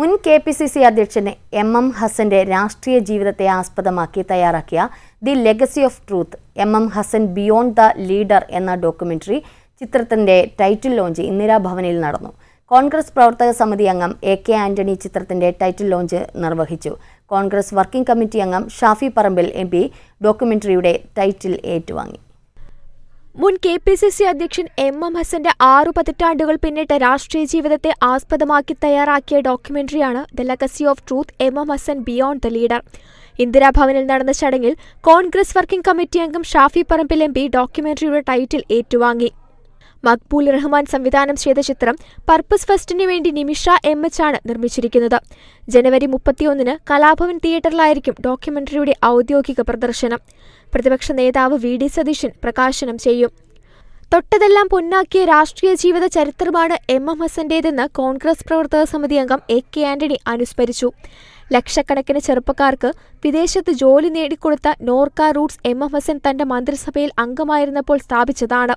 മുൻ K P C C അധ്യക്ഷൻ M M ഹസന്റെ രാഷ്ട്രീയ ജീവിതത്തെ ആസ്പദമാക്കി തയ്യാറാക്കിയ the legacy of truth M M Hasan beyond the leader എന്ന ഡോക്യുമെന്ററി ചിത്രത്തിന്റെ ടൈറ്റിൽ ലോഞ്ച് ഇന്ദിരാഭവനിൽ നടന്നു. കോൺഗ്രസ് പ്രവർത്തക സമിതി അംഗം എ കെ ആന്റണി ചിത്രത്തിന്റെ ടൈറ്റിൽ ലോഞ്ച് നിർവഹിച്ചു. കോൺഗ്രസ് വർക്കിംഗ് കമ്മിറ്റി അംഗം ഷാഫി പറമ്പിൽ എം ഡോക്യുമെന്ററിയുടെ ടൈറ്റിൽ ഏറ്റുവാങ്ങി. മുൻ കെ പി സി സി അധ്യക്ഷൻ എം എം ഹസന്റെ ആറു പതിറ്റാണ്ടുകൾ പിന്നിട്ട രാഷ്ട്രീയ ജീവിതത്തെ ആസ്പദമാക്കി തയ്യാറാക്കിയ ഡോക്യുമെന്ററിയാണ് the legacy of truth M M Hasan beyond the leader. ഇന്ദിരാഭവനിൽ നടന്ന ചടങ്ങിൽ കോൺഗ്രസ് വർക്കിംഗ് കമ്മിറ്റി അംഗം ഷാഫി പറമ്പിൽ എം പി ഡോക്യുമെന്ററിയുടെ ടൈറ്റിൽ ഏറ്റുവാങ്ങി. മക്ബൂൽ റഹ്മാൻ സംവിധാനം ചെയ്ത ചിത്രം പർപ്പസ് ഫെസ്റ്റിനു വേണ്ടി നിമിഷ എം എച്ച് ആണ് നിർമ്മിച്ചിരിക്കുന്നത്. ജനുവരി മുപ്പത്തിയൊന്നിന് കലാഭവൻ തിയേറ്ററിലായിരിക്കും ഡോക്യുമെന്ററിയുടെ ഔദ്യോഗിക പ്രദർശനം. പ്രതിപക്ഷ നേതാവ് വി ഡി സതീശൻ പ്രകാശനം ചെയ്യും. തൊട്ടതെല്ലാം പൊന്നാക്കിയ രാഷ്ട്രീയ ജീവിത ചരിത്രമാണ് എം എം ഹസന്റേതെന്ന് കോൺഗ്രസ് പ്രവർത്തക സമിതി അംഗം എ കെ ആന്റണി അനുസ്മരിച്ചു. ലക്ഷക്കണക്കിന് ചെറുപ്പക്കാർക്ക് വിദേശത്ത് ജോലി നേടിക്കൊടുത്ത Norka roots M M Hasan തന്റെ മന്ത്രിസഭയിൽ അംഗമായിരുന്നപ്പോൾ സ്ഥാപിച്ചതാണ്.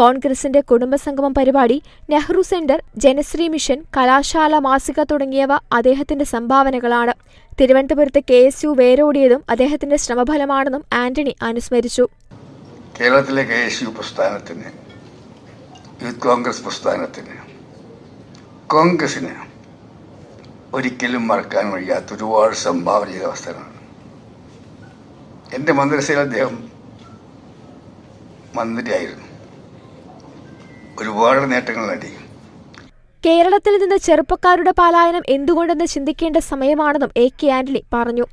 കോൺഗ്രസിന്റെ കുടുംബസംഗമം പരിപാടി നെഹ്റു സെന്റർ ജനശ്രീ മിഷൻ കലാശാല മാസിക തുടങ്ങിയവ അദ്ദേഹത്തിന്റെ സംഭാവനകളാണ്. തിരുവനന്തപുരത്ത് കെ എസ് യു വേരോടിയതും അദ്ദേഹത്തിന്റെ ശ്രമഫലമാണെന്നും ആന്റണി അനുസ്മരിച്ചു. കേരളത്തിലെ കെ എസ് യു പ്രസ്ഥാനത്തിന് യൂത്ത് കോൺഗ്രസ് പ്രസ്ഥാനത്തിന് കോൺഗ്രസിന് ഒരിക്കലും മറക്കാൻ വയ്യാത്ത ഒരുപാട് സംഭാവന ചെയ്ത അവസ്ഥയാണ് എന്റെ മന്ത്രിസയിൽ അദ്ദേഹം മന്ത്രിയായിരുന്നു. ഒരുപാട് നേട്ടങ്ങൾ നേടി. കേരളത്തിൽ നിന്ന് ചെറുപ്പക്കാരുടെ പലായനം എന്തുകൊണ്ടെന്ന് ചിന്തിക്കേണ്ട സമയമാണെന്നും എ കെ ആന്റണി പറഞ്ഞു.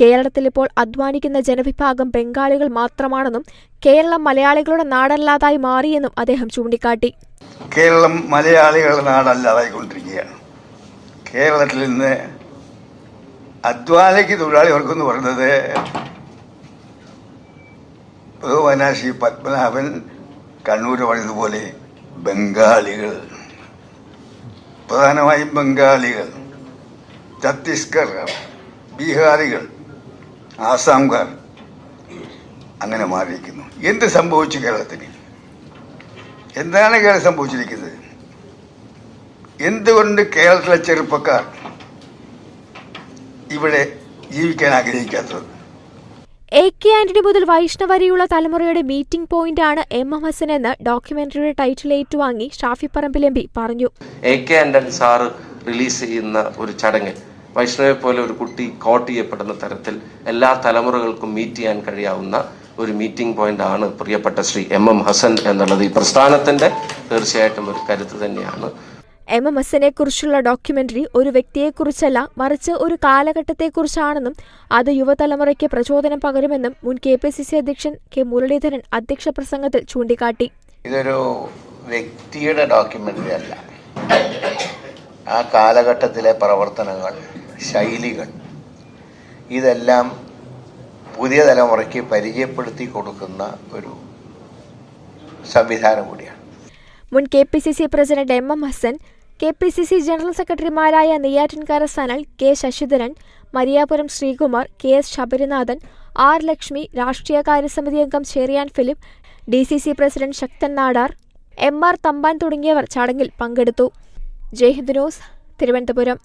കേരളത്തിൽ ഇപ്പോൾ അധ്വാനിക്കുന്ന ജനവിഭാഗം ബംഗാളികൾ മാത്രമാണെന്നും കേരളം മലയാളികളുടെ നാടല്ലാതായി മാറിയെന്നും അദ്ദേഹം ചൂണ്ടിക്കാട്ടി. കേരളം മലയാളികളുടെ നാടല്ലാതായിക്കൊണ്ടിരിക്കുകയാണ്. കേരളത്തിൽ നിന്ന് അധ്വാനിക്ക് തൊഴിലാളികൾക്ക് എന്ന് പറയുന്നത് ബഹുമാന ശ്രീ പത്മനാഭൻ കണ്ണൂർ പറഞ്ഞതുപോലെ ബംഗാളികൾ. പ്രധാനമായും ബംഗാളികൾ ഛത്തീസ്ഗർ ബീഹാറികൾ ആസാംകാർ അങ്ങനെ മാറിയിരിക്കുന്നു. എന്ത് സംഭവിച്ചു കേരളത്തിന്? എന്താണ് കേരളം സംഭവിച്ചിരിക്കുന്നത്? എന്തുകൊണ്ട് കേരളത്തിലെ ചെറുപ്പക്കാർ ഇവിടെ ജീവിക്കാൻ ആഗ്രഹിക്കാത്തത്? എ കെ ആന്റണി മുതൽ വൈഷ്ണവ് വരെയുള്ള തലമുറയുടെ മീറ്റിംഗ് പോയിന്റ് ആണ് എം എം ഹസൻ എന്ന് ഡോക്യുമെന്ററിയുടെ ടൈറ്റിൽ ഏറ്റുവാങ്ങി ഷാഫി പറമ്പിൽ എം പി പറഞ്ഞു. A K Antony sir release ചെയ്യുന്ന ഒരു ചടങ്ങ് വൈഷ്ണവെ പോലെ ഒരു കുട്ടി കോട്ട് ചെയ്യപ്പെടുന്ന തരത്തിൽ എല്ലാ തലമുറകൾക്കും മീറ്റ് ചെയ്യാൻ കഴിയാവുന്ന ഒരു മീറ്റിംഗ് പോയിന്റ് ആണ് പ്രിയപ്പെട്ട ശ്രീ എം എം ഹസൻ എന്നുള്ളത്. ഈ പ്രസ്ഥാനത്തിന്റെ തീർച്ചയായിട്ടും ഒരു കരുത്ത് തന്നെയാണ്. എം എം എസിനെ കുറിച്ചുള്ള ഡോക്യുമെന്ററി ഒരു വ്യക്തിയെക്കുറിച്ചല്ല മറിച്ച് ഒരു കാലഘട്ടത്തെക്കുറിച്ചാണെന്നും അത് യുവതലമുറയ്ക്ക് പ്രചോദനം പകരുമെന്നും മുൻ കെ പി സി സി അധ്യക്ഷൻ കെ മുരളീധരൻ അധ്യക്ഷ പ്രസംഗത്തിൽ ചൂണ്ടിക്കാട്ടി. ഇതൊരു വ്യക്തിയുടെ ഡോക്യുമെന്ററി അല്ല. ആ കാലഘട്ടത്തിലെ പ്രവർത്തനങ്ങൾ ശൈലികൾ ഇതെല്ലാം പുതിയ തലമുറയ്ക്ക് പരിചയപ്പെടുത്തി കൊടുക്കുന്ന ഒരു സംവിധാനം കൂടിയാണ്. മുൻ K P C C president M M Hasan K P C C general സെക്രട്ടറിമാരായ Neyyattinkara Sanal K Sasidharan Mariyapuram Sreekumar K S Sabarinathan R Lakshmi രാഷ്ട്രീയകാര്യ സമിതി അംഗം Cherian Philip D C C president Sakthan Nadar M R Thampan തുടങ്ങിയവർ ചടങ്ങിൽ പങ്കെടുത്തു. ജയ്ഹിന്ദ് ന്യൂസ് തിരുവനന്തപുരം.